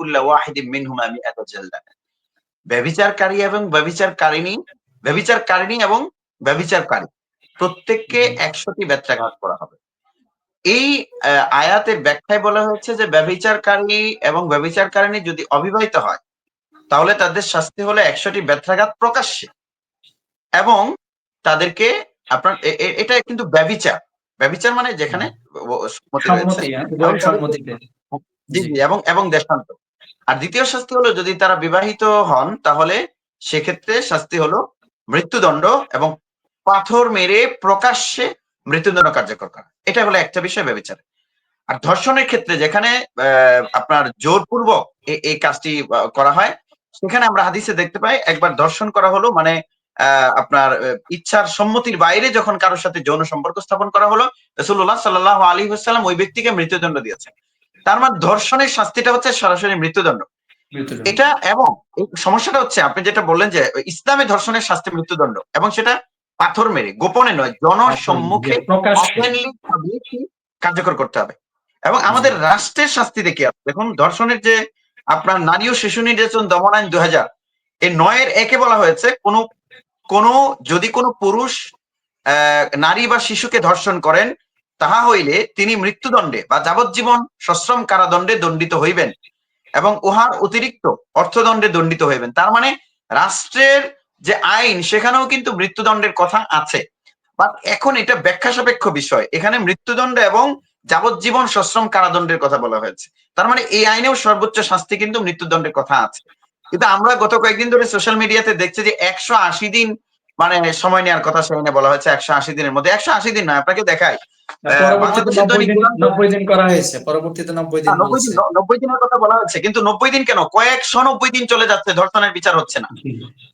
কুল্লা ওয়াহিদিন মিনহুমা মিআতা জালদা ব্যভিচারকারী এবং ব্যভিচারকারিণী ব্যভিচারকারিণী এবং ব্যভিচারকারী প্রত্যেককে একশোটি ব্যত্রাঘাত করা হবে। এই আয়াতের ব্যাখ্যায় বলা হয়েছে যে ব্যভিচারকারী এবং ব্যভিচারকারিণী যদি অবিবাহিত হয় তাহলে তাদের শাস্তি হলো একশোটি ব্যত্রাঘাত প্রকাশ্যে। এবং তাদেরকে আপনার এটা কিন্তু ব্যভিচার। ব্যভিচার মানে যেখানে হ্যাঁ, এবং এবং দেশান্তর। আর দ্বিতীয় শাস্তি হলো যদি তারা বিবাহিত হন, তাহলে সেক্ষেত্রে শাস্তি হলো মৃত্যুদণ্ড এবং পাথর মেরে প্রকাশ্যে মৃত্যুদণ্ড কার্যকর করা। এটা হলো একটা বিষয় ব্যবচার। আর ধর্ষণের ক্ষেত্রে যেখানে আপনার জোরপূর্বক এই কাজটি করা হয়, সেখানে আমরা হাদিসে দেখতে পাই, একবার ধর্ষণ করা হলো মানে আপনার ইচ্ছার সম্মতির বাইরে যখন কারোর সাথে যৌন সম্পর্ক স্থাপন করা হলো রসুল্লাহ সাল্লাহ আলী হাসাল্লাম ওই ব্যক্তিকে মৃত্যুদণ্ড দিয়েছেন। তার মানে ধর্ষণের শাস্তিটা হচ্ছে সরাসরি মৃত্যুদণ্ড। এটা এবং সমস্যাটা হচ্ছে আপনি যেটা বললেন যে ইসলামে ধর্ষণের শাস্তি মৃত্যুদণ্ড এবং সেটা পাথর মেরে গোপনে নয় জনসম্মুখে কার্যকর করতে হবে। এবং আমাদের রাষ্ট্রের শাস্তি দেখে দেখুন ধর্ষণের যে আপনার নারী ও শিশু নির্যাতন দমন আইন দুই হাজার এই নয়ের একে বলা হয়েছে কোন কোন যদি কোনো পুরুষ আহ, নারী বা শিশুকে ধর্ষণ করেন তাহা হইলে তিনি মৃত্যুদণ্ডে বা যাবজ্জীবন সশ্রম কারাদণ্ডে দণ্ডিত হইবেন এবং উহার অতিরিক্ত অর্থদণ্ডে দণ্ডিত হইবেন। তার মানে রাষ্ট্রের যে আইন, সেখানেও কিন্তু মৃত্যুদণ্ডের কথা আছে। বাট এখন এটা ব্যাখ্যা সাপেক্ষ বিষয়। এখানে মৃত্যুদণ্ড এবং যাবজ্জীবন সশ্রম কারাদণ্ডের কথা বলা হয়েছে। তার মানে এই আইনেও সর্বোচ্চ শাস্তি কিন্তু মৃত্যুদণ্ডের কথা আছে। কিন্তু আমরা গত কয়েকদিন ধরে সোশ্যাল মিডিয়াতে দেখছি যে একশো আশি দিন মানে সময় নেওয়ার কথা সেখানে বলা হয়েছে, একশো আশি দিনের মধ্যে। একশো আশি দিন নয়, আপনাকে বাংলাদেশের নব্বই দিন প্রধান- নব্বই দিন করা হয়েছে পরবর্তীতে নব্বই দিন হ্যাঁ, নব্বই দিন বলছে। নব্বই দিনের কথা বলা হচ্ছে কিন্তু নব্বই দিন কেন? কয়েকশো নব্বই দিন চলে যাচ্ছে ধর্ষণের বিচার হচ্ছে না।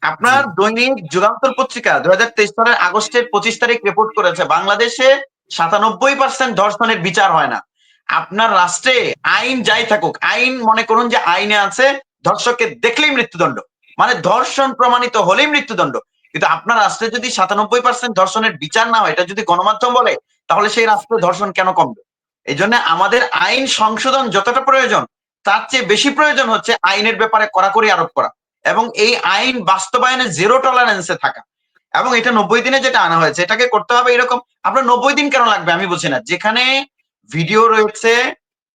আপনার দৈনিক যুগান্তর পত্রিকা দুই হাজার তেইশ সালের আগস্টের পঁচিশ তারিখ রিপোর্ট করেছে বাংলাদেশে সাতানব্বই পার্সেন্ট ধর্ষণের বিচার হয় না। আপনার রাষ্ট্রে আইন যাই থাকুক আইন মনে করুন যে আইনে আছে ধর্ষককে দেখলেই মৃত্যুদণ্ড। মানে ধর্ষণ প্রমাণিত হলেই মৃত্যুদণ্ড। কিন্তু আপনার রাষ্ট্রে যদি সাতানব্বই পার্সেন্ট ধর্ষণের বিচার না হয় এটা যদি গণমাধ্যম বলে তাহলে সেই রাষ্ট্রে ধর্ষণ কেন কমবে? এই জন্য আমাদের আইন সংশোধন যতটা প্রয়োজন তার চেয়ে বেশি প্রয়োজন হচ্ছে আইনের ব্যাপারে কড়াকড়ি আরোপ করা এবং এই আইন বাস্তবায়নে জিরো টলারেন্সে থাকা। এবং এটা নব্বই দিনে যেটা আনা হয়েছে এটাকে করতে হবে এরকম আপনার নব্বই দিন কেন লাগবে আমি বুঝি না। যেখানে ভিডিও রয়েছে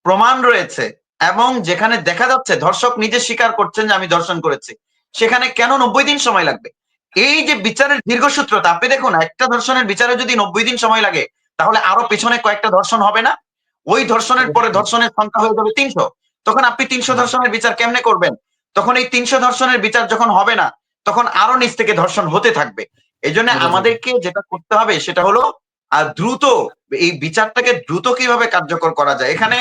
প্রমাণ রয়েছে এবং যেখানে দেখা যাচ্ছে ধর্ষক নিজে স্বীকার করছেন যে আমি ধর্ষণ করেছি সেখানে কেন নব্বই দিন সময় লাগবে? এই যে বিচারের দীর্ঘসূত্রতা আপনি দেখুন একটা ধর্ষণের বিচারে যদি নব্বই দিন সময় লাগে তাহলে আরও পেছনে কয়েকটা ধর্ষণ হবে না? ওই ধর্ষণের পরে ধর্ষণের সংখ্যা হয়ে যাবে তিনশো। তখন আপনি তিনশো ধর্ষণের বিচার কেমনে করবেন? তখন এই তিনশো ধর্ষণের বিচার যখন হবে না তখন আরও নিচ থেকে ধর্ষণ হতে থাকবে। এই জন্য আমাদেরকে যেটা করতে হবে সেটা হলো আহ, দ্রুত এই বিচারটাকে দ্রুত কীভাবে কার্যকর করা যায়? এখানে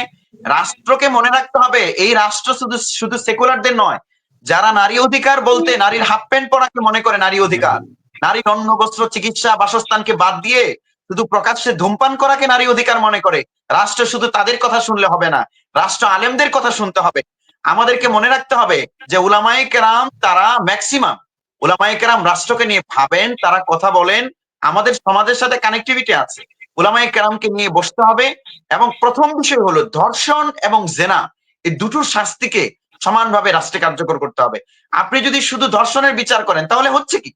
রাষ্ট্রকে মনে রাখতে হবে এই রাষ্ট্র শুধু শুধু সেকুলারদের নয়। যারা নারী অধিকার বলতে নারীর হাফ প্যান্ট পরাকে মনে করে নারী অধিকার। নারীর অন্ন বস্ত্র চিকিৎসা বাসস্থানকে বাদ দিয়ে শুধু প্রকাশ্যে ধূমপান করাকে নারী অধিকার মনে করে। রাষ্ট্র শুধু তাদের কথা শুনলে হবে না, রাষ্ট্র আলেমদের কথা শুনতে হবে। আমাদেরকে মনে রাখতে হবে যে উলামায়ে কেরাম তারা ম্যাক্সিমাম উলামায়ে কেরাম রাষ্ট্রকে নিয়ে ভাবেন, তারা কথা বলেন, আমাদের সমাজের সাথে কানেক্টিভিটি আছে। উলামায়ে কেরামকে নিয়ে বসতে হবে এবং প্রথম বিষয় হলো ধর্ষণ এবং জেনা। এই দুটোর শাস্তিকে সমানভাবে রাষ্ট্রে কার্যকর করতে হবে। আপনি যদি শুধু ধর্ষণের বিচার করেন, তাহলে হচ্ছে কি?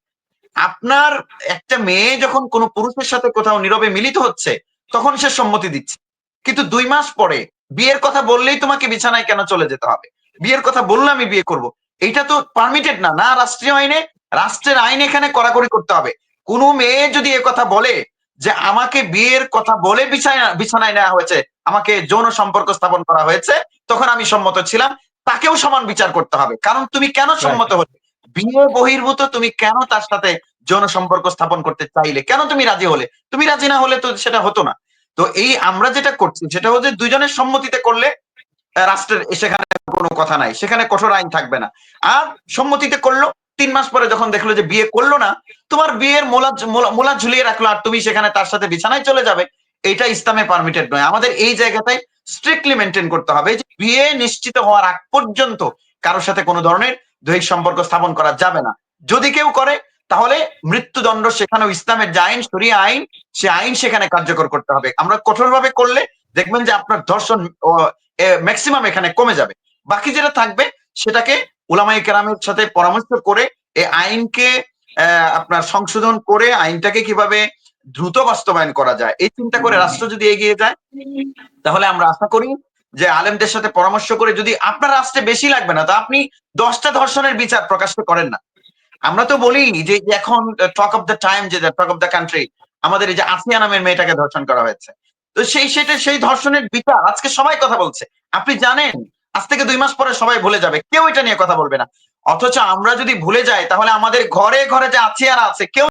আপনার একটা মেয়ে যখন কোনো পুরুষের সাথে কোথাও নীরবে মিলিত হচ্ছে তখন সে সম্মতি দিচ্ছে। কিন্তু দুই মাস পরে বিয়ের কথা বললেই তোমাকে বিছানায় কেন চলে যেতে হবে? বিয়ের কথা বললে আমি বিয়ে করব। এটা তো পারমিটেড না না রাষ্ট্রীয় আইনে রাষ্ট্রের আইন এখানে কড়াকড়ি করতে হবে। কোনো মেয়ে যদি এ কথা বলে যে আমাকে বিয়ের কথা বলে বিছানা বিছানায় নেওয়া হয়েছে আমাকে যৌন সম্পর্ক স্থাপন করা হয়েছে তখন আমি সম্মত ছিলাম তাকেও সমান বিচার করতে হবে। কারণ তুমি কেন সম্মত হলে? বিয়ে বহির্ভূত তুমি কেন তার সাথে যৌন সম্পর্ক স্থাপন করতে চাইলে? কেন তুমি রাজি হলে? তুমি রাজি না হলে তো সেটা হতো না। তো এই আমরা যেটা করছি সেটা হচ্ছে দুজনের সম্মতিতে করলে রাষ্ট্রের সেখানে কোনো কথা নাই। সেখানে কঠোর আইন থাকবে না। আর সম্মতিতে করল, তিন মাস পরে যখন দেখল যে বিয়ে করল না, তোমার বিয়ের মোলা- মোলা ঝুলিয়ে রাখল আর তুমি সেখানে তার সাথে বিছানায় চলে যাবে, এটা ইসলামে পারমিটেড নয়। আমাদের এই জায়গাটাই স্ট্রিক্টলি মেনটেন করতে হবে যে বিয়ে নিশ্চিত হওয়ার আগ পর্যন্ত কারোর সাথে কোনো ধরনের দৈহিক সম্পর্ক স্থাপন করা যাবে না। যদি কেউ করে তাহলে মৃত্যুদণ্ড সেখানেও ইসলামের যে আইন সরিয়া আইন সে আইন সেখানে কার্যকর করতে হবে। আমরা কঠোরভাবে করলে দেখবেন যে আপনার ধর্ষণ ম্যাক্সিমাম এখানে কমে যাবে। বাকি যেটা থাকবে সেটাকে উলামাই কেরামের সাথে পরামর্শ করে এই আইনকে আহ, আপনার সংশোধন করে আইনটাকে কীভাবে দ্রুত বাস্তবায়ন করা যায় এই চিন্তা করে রাষ্ট্র যদি এগিয়ে যায় তাহলে আমরা আশা করি যে আলেমদের সাথে পরামর্শ করে যদি আপনার রাষ্ট্রে বেশি লাগবে না, তো আপনি দশটা ধর্ষণের বিচার প্রকাশ করেন না। আমরা তো বলি যে এখন টক অফ দ্য টাইম যে টক অফ দ্য কান্ট্রি আমাদের এই যে আসিয়া নামের মেয়েটাকে ধর্ষণ করা হয়েছে। তো সেই সেটা, সেই ধর্ষণের বিচার আজকে সবাই কথা বলছে। আপনি জানেন, আজ থেকে দুই মাস পরে সবাই ভুলে যাবে, কেউ এটা নিয়ে কথা বলবে না। অথচ আমরা যদি ভুলে যাই, তাহলে আমাদের ঘরে ঘরে যে আছিয়ারা আছে, কেউ